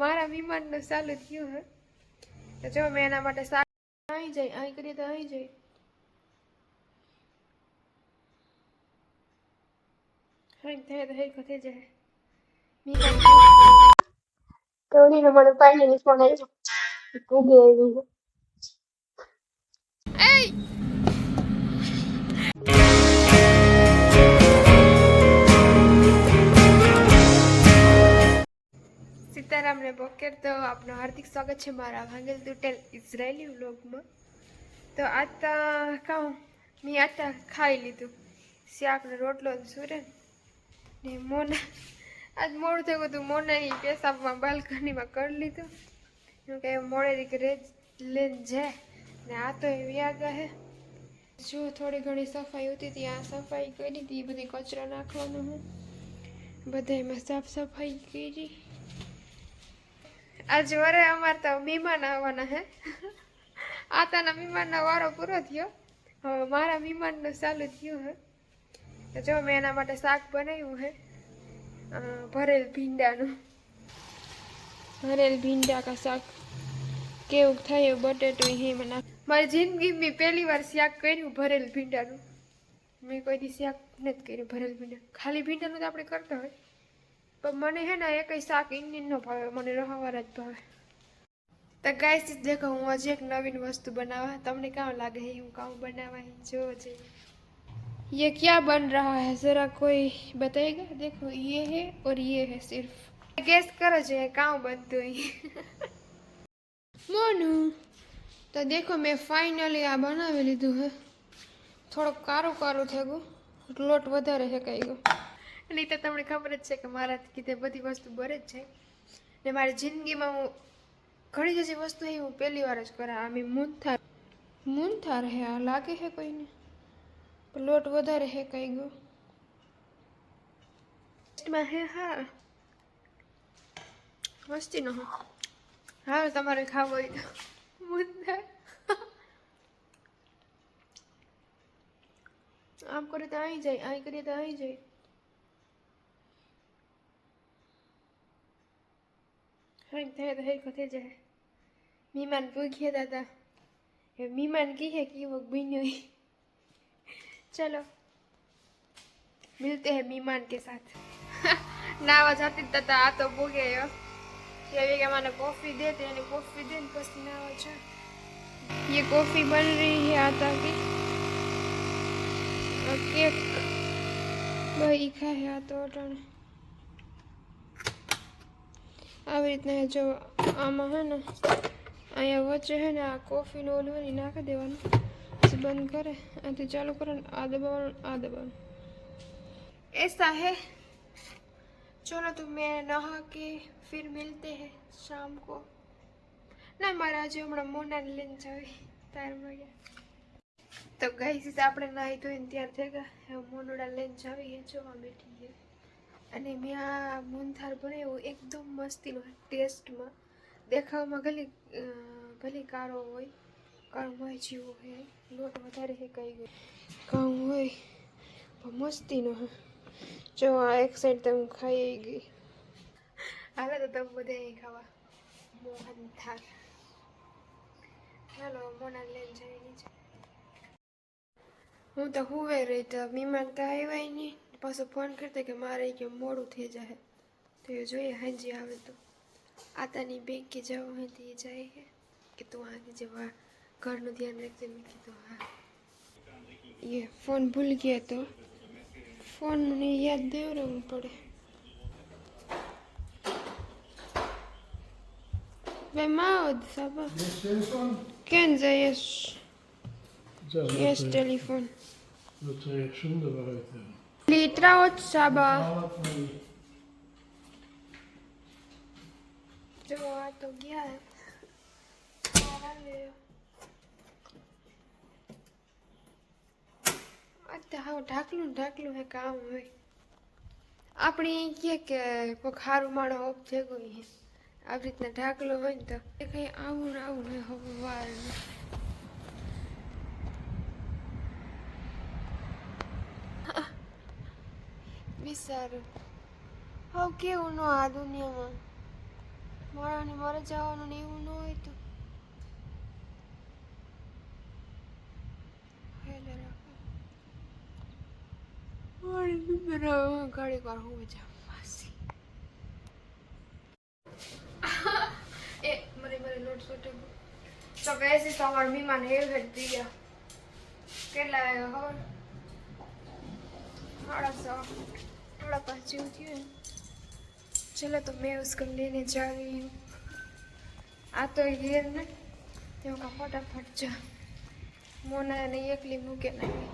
મારા વિમાનનું ચાલુ થયું હે. તો જો મેં એના માટે સારું અહીં જાય અહીં કરીએ તો આવી જાય અહીં થાય તો અહીં થઈ જાય. તોડીને મને પાણીની ફોન આવી એય બોકેર તો આપનું હાર્દિક સ્વાગત છે મારા ભાંગેલ તૂટેલ ઇઝરાયલી વ્લોગમાં. તો આતા ખાઉં. મેં આતા ખાઈ લીધું. શાકનો રોટલો ને ને મોના. આજ મોડું થયું હતું. મોનાની પેશાબમાં બાલ્કનીમાં કરી લીધું. એમ કે મોડે દીક રેજ લઈને જાય ને આ તો એવી આગા હે. જો થોડી ઘણી સફાઈ હતી આ સફાઈ કરી હતી બધી કચરો નાખવાનો હું. બધામાં સાફ સફાઈ કરી. આજે વરે અમારે તો મહેમાન આવવાના હે. આતાના મહેમાનનો વારો પૂરો થયો. હવે મારા મહેમાનનું ચાલુ થયું હે. તો જો મેં એના માટે શાક બનાવ્યું હે. ભરેલ ભીંડાનું. ભરેલ ભીંડા કા શાક. કેવું થાય બટેટું હે મને. મારી જિંદગીમાં પહેલી વાર શાક કર્યું ભરેલ ભીંડાનું. મેં કોઈ દી શાક નથી કર્યું ભરેલ ભીંડા. ખાલી ભીંડાનું તો આપણે કરતા હોય. પણ મને હે ને એ કઈ શાક ઇન્ડિયન ન ભાવે મને રહાવાળા જ ભાવે તો ગાઈસ દેખો હું હજી એક નવીન વસ્તુ બનાવવા તમને કામ લાગે है હું કામ बनावा है जो जे ये क्या बन रहा है जरा कोई बताएगा देखो ये है और ये है सिर्फ गैस करो जो કામ બનતું હોય મોનુ તો દેખો મેં ફાઇનલી આ બનાવી લીધું હે થોડોક કારું કારું થઈ ગયું લોટ વધારે શેકાઈ ગયો અને તો તમને ખબર જ છે કે મારાથી કીધે બધી વસ્તુ બરે જ છે ને મારી જિંદગીમાં હું ઘણી બધી વસ્તુ એ હું પહેલી વાર જ કરા. આમ મૂનથાર મૂનથાર હે આ લાગે છે કોઈને? લોટ વધારે હે કઈ ગયો. એમાં હે, હા. મસ્તી નો હા. તમારે ખાવો હોય તો. મૂનથાર આમ કરે તો અહીં જાય, અહીં કરીએ તો અહીં જાય. હા થાય તો હરખો થઈ જાય મહેમાન પૂછ્યા દાદા એ મહેમાન કીએ કે वो બન્યો ઈ. ચલો मिलते हैं मेहमान के साथ नावा जाती दादा आ तो बोगे यो ये कि मैंने कॉफी दे दे यानी कॉफी दे बस नावा जा ये कॉफी बन रही है आता की और केक भाई खा है आ तो अटाणे આવી રીતના જો આમાં હે ને અહીંયા વચ્ચે હે ને આ કોફીનું ઓલું હોય ને ઈ નાખી દેવાનું પછી બંધ કરે આથી ચાલુ કરો ને આ દબાવવાનું આ દબાવવાનું ऐसा है चलो तो मैं नहा के फिर मिलते हैं शाम को ના મારા હજી હમણાં મોના લઈને જાવી તાર મળ્યા તો ગઈ આપણે નાહી ધોઈને તૈયાર થઈ ગયા હવે મોનુડા લઈને જાવી એ જોવા બેઠી છે અને મેં આ મૂનથાર બનાવ્યું એકદમ મસ્તીનો ટેસ્ટમાં. દેખાવમાં ગલી ગલી કાળો હોય કાળમાં જેવો હોય લોટ વધારે શેકાઈ ગયો. કામ હોય પણ મસ્તીનો હે. જો આ એક સાઈડ તમે ખાઈ ગઈ. હાલો તો તમે બધા ખાવા. મોહનથાર હાલો, મોના લઈને જઈ નીચે. હું તો હુવે રહી તો મહેમાન તો આવ્યા નહીં. પાછો ફોન કરતા કે મારે કે મોડું થઈ જાય તો એ જોઈએ હાજી આવે તો આતાની બેંકે જવું હોય તો એ જાય છે કે તું આગે જવા ઘરનું ધ્યાન રાખજે મેં કીધું હા એ ફોન ભૂલ ગયા તો ફોન મને યાદ દેવડાવવું પડે Vai mal, sabe? Yes, telefone. Quem diz yes? Yes, telefone. Dat is zonde waaruit. Litra od Saba. જો આ તો હાવ ઢાકલું ઢાકલું હે કામ હોય આપણે કે કોઈક સારું માણો ઓફ થઈ ગયું આવી રીતના ઢાકલો હોય ને તો એ કઈ આવું ને આવું હોય સારું. હવે કેવું ન આ દુનિયામાં? મારાને મારે જવાનું ને એવું ન હોય તો. એ મને મને નોટ તો કહેશે તો અમારા મહેમાન હેર હેર પી ગયા. કેટલા આવ્યા ખબર સાડા थोड़ा पाँच होती है चलो तो मैं उसको लेने जा रही हूँ आ तो ये ना तो का फटाफट जा मोना ने एकली मूके नहीं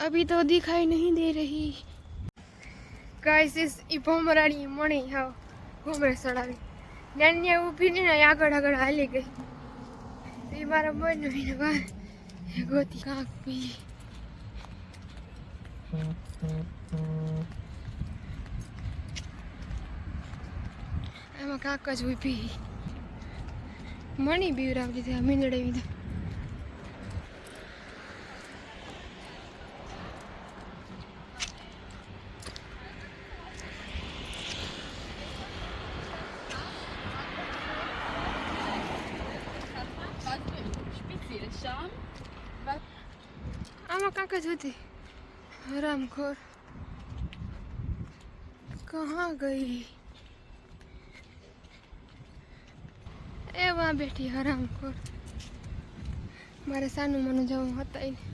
अभी तो दिखाई नहीं दे रही ગાઈસ ઇસ ઈ ભમરાની મણી હાવ ઘૂમરે સડાવી નાની ઊભી ને આગળ આગળ હાલી ગઈ. એ મારા મન ને વાર ગોતી કાંક પી. એમાં કાંક જ ઊભી. મણી બીવરાવી દીધા, મીંદડે દીધા આમાં કાંક જ હતી હરામખોર કહા ગઈ એવા બેઠી હરામખોર મારે સાનું મનું જવું હતા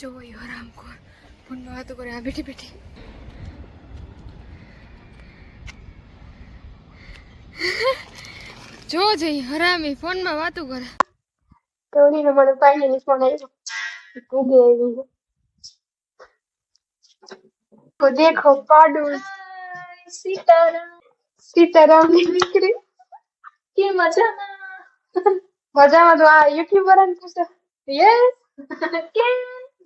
જો એ હરામખોર ફોનમાં વાતો કરે આ બેઠી બેઠી જો જઈ હરામી ફોનમાં વાતો કરે તોડીને મને ફાઇનલી ફોન આવ્યો ભૂગી આવી છે તો દેખો પાડું સીતારામ સીતારામની દીકરી કે મજામાં મજામાં તો આ યુટ્યુબર ને પૂછે યસ કેમ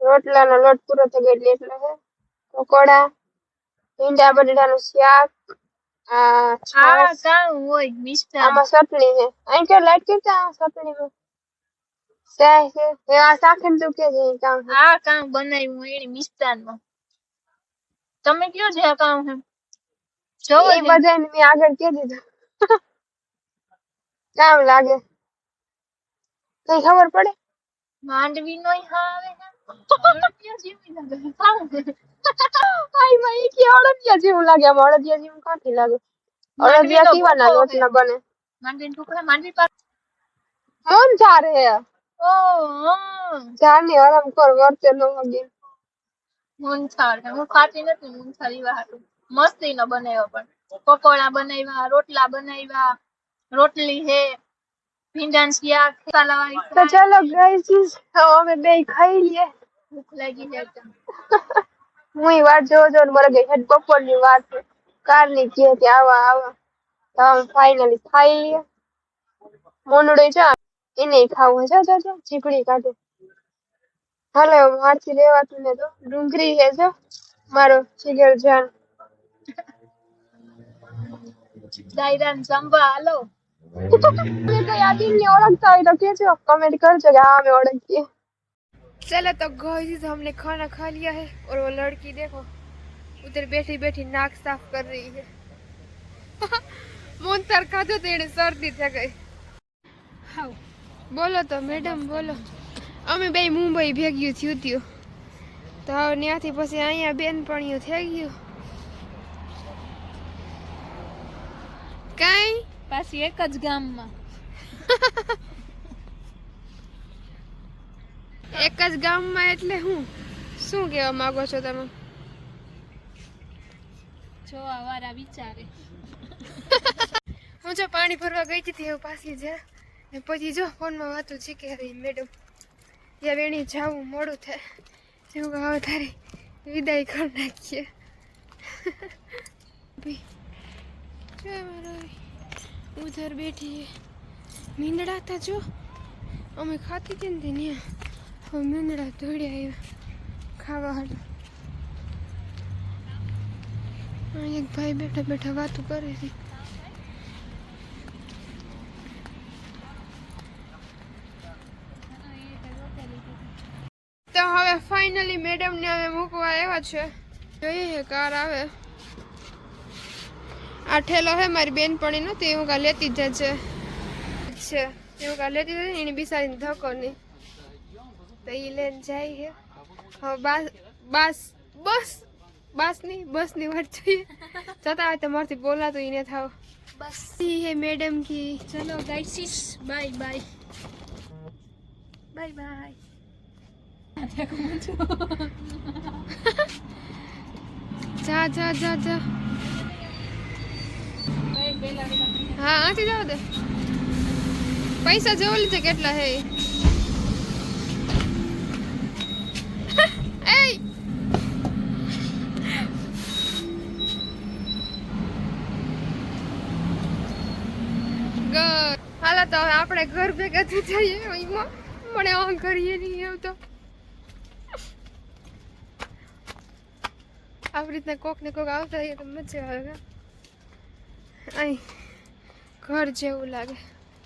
રોટલાનો લોટ પૂરો થઈ ગયો એટલે એટલો હે પકોડા ભીંડા બટેટાનું શાક આ આ છાશ કામ હોય મિસ્ટર આમાં ચટણી છે અહીં કે લાઈટ કરતા ચટણીમાં શાક છે એ આ શાક એમ તું કે છે કામ છે આ કામ બનાવ્યું એની મિષ્ટાનમાં તમે કયો છે આ કામ છે જોવો એ બધાને મેં આગળ કહી દીધું કામ લાગે કઈ ખબર પડે માંડવી નો આવે છે જેવી લાગે કામ આઈ માં ઈ કે અળદિયા જેવું લાગે આમ અળદિયા જેવું કાંથી લાગે અળદિયા માંડવીનો કેવાના ભૂકો લોટ ના બને માંડવી ટુકડા માંડવી પર મોન ઝાર હે ઓ ઝાર ની હરામ કર વર્તે નો વગે મૂનથાળ હું ખાતી નથી મૂનથાળ ઈવા હાટું મસ્તી નો બનાવ્યો પણ પકોડા બનાવ્યા રોટલા બનાવ્યા રોટલી હે ભીંડાનું શાક મસાલાવાળી તો. ચલો ગાઈસ અમે બે ખાઈ લઈએ. ભૂખ લાગી છે તો. હું વાત જોવો જો મરે ગઈ હેડ બપોરની વાત કારની કે કે આવા આવા. તો અમે ફાઇનલી ખાઈ લઈએ. મોનડે છે એને ખાવું છે જો જો ચીકડી કાઢે. હાલે મારથી લેવાતું ને તો ડુંગરી હે જો મારો જીગર જાન દાયરા ને સંભા હાલો. તમે કઈ આ દિલને ઓળખતા હોય તો કેજો કમેન્ટ કરજો કે હા અમે ઓળખીએ चलो तो गाइस हमने खाना खा लिया है और वो लड़की देखो उधर बैठी बैठी नाक साफ कर रही है मुंतर खाधो तो એને શરદી થઈ ગઈ હાવ બોલો તો મેડમ બોલો અમે બે મુંબઈ ભેગ્યું થયું ત્યું તો હવે ત્યાંથી પછી અહીંયા બેનપણીયું થઈ ગયું કાંઈ પાછી એક જ ગામમાં. એક જ ગામમાં એટલે હું? શું કહેવા માંગો છો તમે? જોવા આવારા વિચારે. હું જો પાણી ભરવા ગઈ હતી એવું પાછી જા. ને પછી જો ફોનમાં વાતો છે કે હવે મેડમ યાર વેણી જાવું મોડું થાય એવું હવે તારી વિદાય કરી નાખીએ. ભઈ, જો મારો ઉધર બેઠી મીંદડા હતા જો. અમે ખાતી હતી ને? ત્યાં હવે મીંદડા દોડ્યા આવ્યા ખાવા હાલ. એક ભાઈ બેઠા બેઠા વાતું કરે છે. તો હવે ફાઇનલી મેડમ ને અમે મૂકવા આવ્યા છે. જોઈએ કાર આવે. આ ઠેલો હે મારી બેનપણી નથી એવું કા લેતી જ છે છે એવું કા લેતી જ એની બિસાડીને ધક્કો નહીં તો એ લઈને જાય છે હવે બાસ બાસ બસ બાસ નહીં બસ ની વાત જોઈએ જતા હોય તો મારથી બોલાતું એને થાવ બસ ઈ હે મેડમ કી ચલો guys bye bye bye bye જા જા જા જા હા આથી જાવ દે. પૈસા જોવો લીધે કેટલા હે ઘર તો હવે આપણે ઘર ભેગા થઈ જઈએ એમાં. મને ઓન કરીએ નહીં તો. આવી રીતના કોક ને કોક આવતા હોઈએ તો મજા આવે. અહીં ઘર જેવું લાગે.